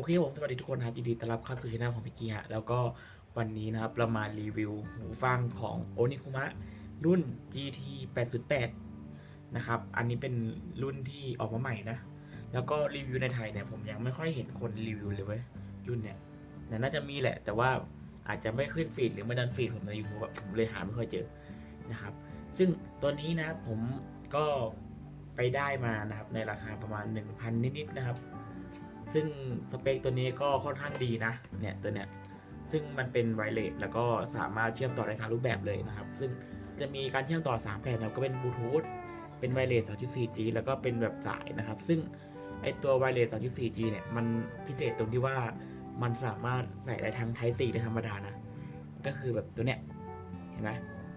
อเคผมสวัสดีทุกคนนะครับยินดีต้อนรับเข้าสู่ช่องของพี่เกียร์แล้วก็วันนี้นะครับเรามารีวิวหูฟังของโอนิคุมะรุ่น GT 808นะครับอันนี้เป็นรุ่นที่ออกมาใหม่นะ แล้วก็รีวิวในไทยเนี่ยผมยังไม่ค่อยเห็นคนรีวิวเลยเว้ยรุ่นเนี่ยน่าจะมีแหละ แต่ว่าอาจจะไม่ขึ้นฟีดหรือไม่ดันฟีดผมในยูทูบผมเลยหาไม่ค่อยเจอนะครับ ซึ่งตัวนี้นะผมก็ไปได้มานะครับในราคาประมาณ 1,000 นิดๆนะครับ ซึ่งสเปคตัวนี้ก็ค่อนข้างดีนะ เนี่ยตัวเนี้ย ซึ่งมันเป็นไวเลสแล้วก็สามารถเชื่อมต่อได้ทางรูปแบบเลยนะครับ ซึ่งจะมีการเชื่อมต่อ 3 แผ่นแล้วก็เป็นบลูทูธ เป็นไวเลส 2.4G แล้วก็เป็นแบบสายนะครับ ซึ่งไอตัวไวเลส 2.4G เนี่ย มันพิเศษตรงที่ว่ามันสามารถใส่ได้ทั้ง Type C ได้ธรรมดานะ ก็คือแบบตัวเนี้ย เห็นไหม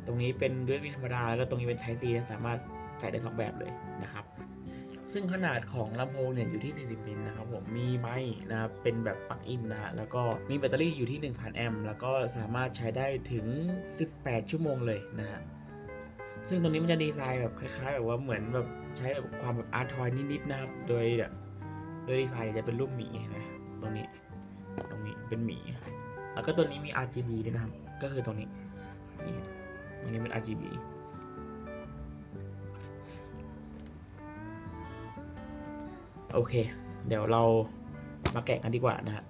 ตรงนี้เป็น USB ธรรมดา แล้วก็ตรงนี้เป็น Type C สามารถใส่ได้สองแบบเลยนะครับ ซึ่งขนาดของลำโพงเนี่ยอยู่ที่ 40 มิลนะครับผม มีไมค์นะครับ เป็นแบบปลั๊กอินนะฮะ แล้วก็มีแบตเตอรี่อยู่ที่ 1,000 แอมป์ แล้วก็สามารถใช้ได้ถึง 18 ชั่วโมงเลยนะฮะ ซึ่งตรงนี้มันจะดีไซน์แบบคล้ายๆ แบบว่าเหมือนแบบใช้แบบความแบบอาร์ทอยนิดๆนะครับ โดยแบบโดยดีไซน์จะเป็นรูปหมีนไหมตรงนี้ ตรงนี้เป็นหมี แล้วก็ตัวนี้มี RGB ด้วยนะครับ ก็คือตรงนี้ นี่ตรงนี้เป็น RGB โอเค เดี๋ยวเรามาแกะกันดีกว่านะฮะ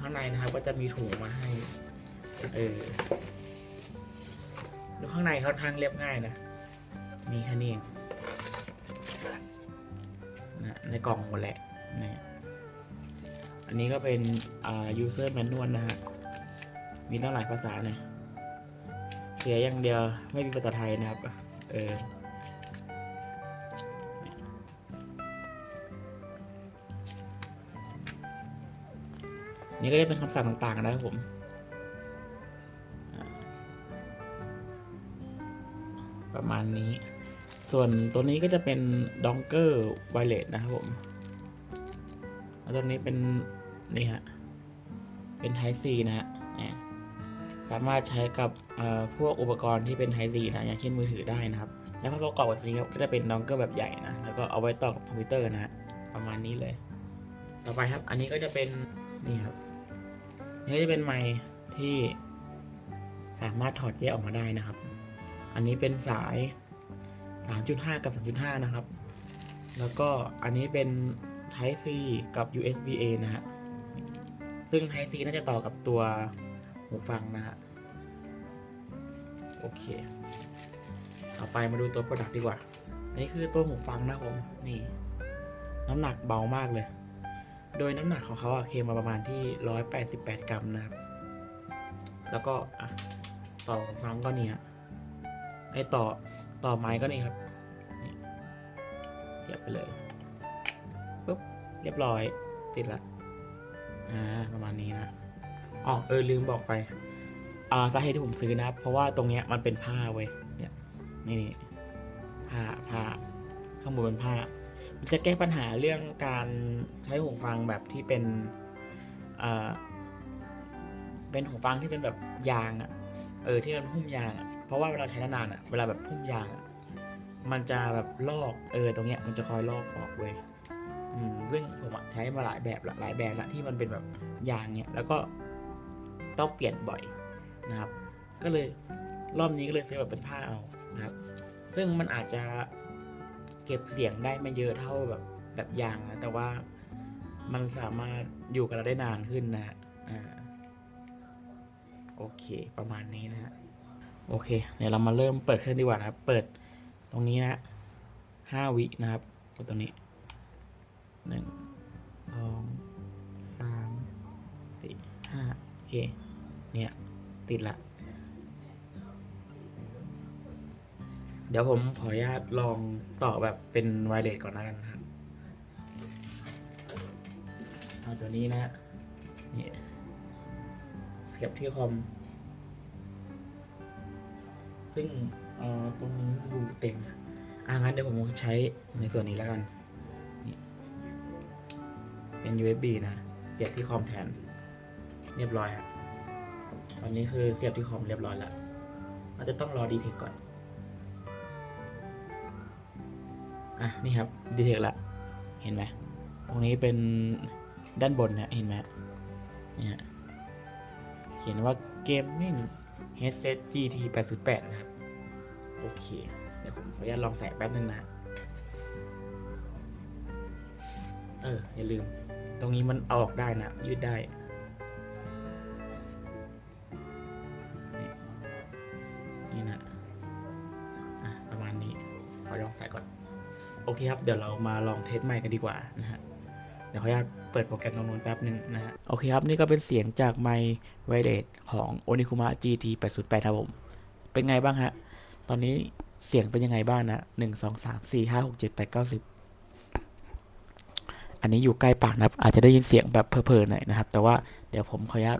ข้างในนะครับก็จะมีถุงมาให้ เออดูข้างในค่อนข้างเรียบง่ายนะ มีแค่นี้เองนะในกล่องหมดแหละนะ อันนี้ก็เป็นอ่า user manual นะฮะ มีตั้งหลายภาษาเนี่ยเสียอย่างเดียวไม่มีภาษาไทยนะครับ เออนี่ก็จะเป็นคำสั่งต่างๆนะครับผม ประมาณนี้ ส่วนตัวนี้ก็จะเป็นดองเกอร์ไวเลสนะครับผม แล้วตัวนี้เป็นนี่ฮะ เป็น Type C นะฮะสามารถใช้กับพวกอุปกรณ์ที่เป็น Type C นะ อย่างเช่นมือถือได้นะครับ แล้วพอประกอบกับตัวนี้ครับก็จะเป็นดองเกอร์แบบใหญ่นะ แล้วก็เอาไว้ต่อกับคอมพิวเตอร์นะฮะ ประมาณนี้เลย ต่อไปครับ อันนี้ก็จะเป็นนี่ครับ นี่ก็จะเป็นไมค์ที่สามารถถอดแยกออกมาได้นะครับ อันนี้เป็นสาย 3.5 กับ 3.5 นะครับ แล้วก็อันนี้เป็น Type C กับ USB A นะฮะ ซึ่ง Type C น่าจะต่อกับตัวหูฟังนะฮะ โอเค ต่อไปมาดูตัว Product ดีกว่า อันนี้คือตัวหูฟังนะครับผม นี่ น้ำหนักเบามากเลย โดยน้ำหนักของเขาอะเคมาประมาณที่ 188 กรัมนะครับ แล้วก็ต่อของฟังก็เนี่ยไอต่อต่อไม้ก็นี่ครับเทียบไปเลย เรียบร้อยติดละอ่าประมาณนี้นะอ๋อเออลืมบอกไป อ่าสาเหตุที่ผมซื้อนะ เพราะว่าตรงเนี้ยมันเป็นผ้าเว้ยเนี่ยนี่นี่ผ้าผ้าข้างบนเป็นผ้า มันจะแก้ปัญหาเรื่องการใช้หูฟังแบบที่เป็นเอ่อเป็นหูฟังที่เป็นแบบยางอะ่ะเออที่มันหุ้มยางอะ่ะเพราะว่าเวลาใช้นานๆอะ่ะเวลาแบบหุ้มยางอะ่ะมันจะแบบลอกเออตรงเนี้ยมันจะคอยลอกออกเว้ย ซึ่งผมใช้มาหลายแบบละหลายแบรนด์ละที่มันเป็นแบบยางเนี้ยแล้วก็ต้องเปลี่ยนบ่อยนะครับ ก็เลยรอบนี้ก็เลยซื้อแบบเป็นผ้าเอานะครับ ซึ่งมันอาจจะเก็บเสียงได้ไม่เยอะเท่าแบบแบบยางนะแต่ว่ามันสามารถอยู่กับเราได้นานขึ้นนะฮะอ่าโอเค ประมาณนี้นะฮะโอเค เดี๋ยวเรามาเริ่มเปิดเครื่องดีกว่านะครับ เปิดตรงนี้นะห้าวินะครับกดตรงนี้ หนึ่งสองสามสี่ห้าโอเค เนี่ย ติดละ เดี๋ยวผมขออนุญาตลองต่อแบบเป็นไวเลสก่อนแล้วกันครับเอาตัวนี้นะนี่เสียบที่คอม ซึ่งเอ่อตรงนี้รูเต็มอะงั้นเดี๋ยวผมใช้ในส่วนนี้แล้วกัน เป็น USB นะ เสียบที่คอมแทน เรียบร้อยครับโอนนี้คือเสียบที่คอมเรียบร้อยแล้วเราจะต้องรอดีเทคก่อน อะ นี่ครับดีเทคละ เห็นไหม ตรงนี้เป็นด้านบนนี่ยเห็นไหมเนี่ยเขียนว่า Gaming Headset GT 808 นะครับ โอเค เดี๋ยวผมขออนุญาตลองใส่แป๊บนึงนะ เออ อย่าลืม ตรงนี้มันออกได้นะยืดได้นี่นะประมาณนี้ขอลองใส่ก่อน โอเคครับเดี๋ยวเรามาลองเทสไมค์กันดีกว่านะฮะเดี๋ยวขออนุญาตเปิดโปรแกรมตรงนู้นแป๊บหนึ่งนะฮะโอเคครับ นี่ก็เป็นเสียงจากไมค์ไวเลสของโอนิคุมะ GT 808ครับผม เป็นไงบ้างฮะ ตอนนี้เสียงเป็นยังไงบ้างนะ 1 2 3 4 5 6 7 8 9 10 อันนี้อยู่ใกล้ปากนะครับ อาจจะได้ยินเสียงแบบเพลอๆหน่อยนะครับ แต่ว่าเดี๋ยวผมขออนุญาต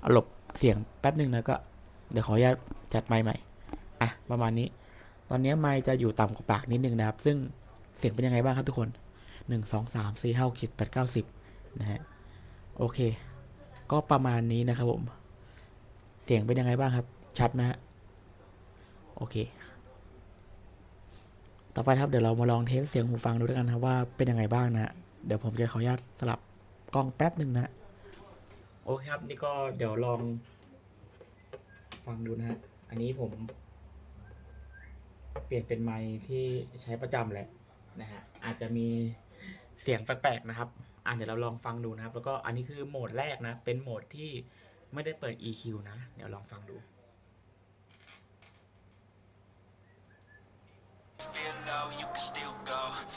เอาหลบเสียงแป๊บหนึ่งแล้วก็เดี๋ยวขออนุญาตจัดไมค์ใหม่อะประมาณนี้ ตอนนี้ไมค์จะอยู่ต่ำกว่าปากนิดนึงนะครับ ซึ่งเสียงเป็นยังไงบ้างครับทุกคนหนึ่งสองสามสี่ห้าหกเจ็ดแปดเก้าสิบนะฮะโอเค ก็ประมาณนี้นะครับผม เสียงเป็นยังไงบ้างครับ ชัดไหมฮะโอเค ต่อไปครับเดี๋ยวเรามาลองเทสเสียงหูฟังดูด้วยกันนะครับว่าเป็นยังไงบ้างนะฮะ เดี๋ยวผมจะขออนุญาตสลับกล้องแป๊บหนึ่งนะโอเคครับ นี่ก็เดี๋ยวลอง ฟังดูนะฮะ อันนี้ผม เปลี่ยนเป็นไมค์ที่ใช้ประจำแหละนะฮะ อาจจะมีเสียงแปลกๆนะครับ อะเดี๋ยวเราลองฟังดูนะครับ แล้วก็อันนี้คือโหมดแรกนะ เป็นโหมดที่ไม่ได้เปิด EQ นะ เดี๋ยวลองฟังดู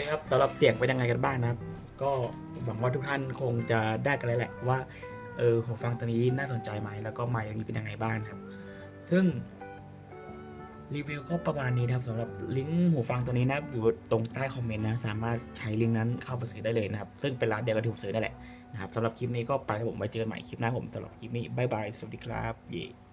โอเครับสำหรับเสียงเป็นยังไงกันบ้างนะครับ ก็หวังว่าทุกท่านคงจะได้กันแล้วแหละว่าเออหูฟังตัวนี้น่าสนใจไหมแล้วก็ไมค์อย่างนี้เป็นยังไงบ้างครับ ซึ่งรีวิวก็ประมาณนี้นะครับสำหรับลิงก์หูฟังตัวนี้นะอยู่ตรงใต้คอมเมนต์นะสามารถใช้ลิงก์นั้นเข้าไปซื้อได้เลยนะครับ ซึ่งเป็นร้านเดียวกับที่ผมซื้อนั่นแหละนะครับสำหรับคลิปนี้ก็ไปแล้วผมไว้เจอกันใหม่คลิปหน้าผมสำหรับคลิปนี้บายบายสวัสดีครับเย่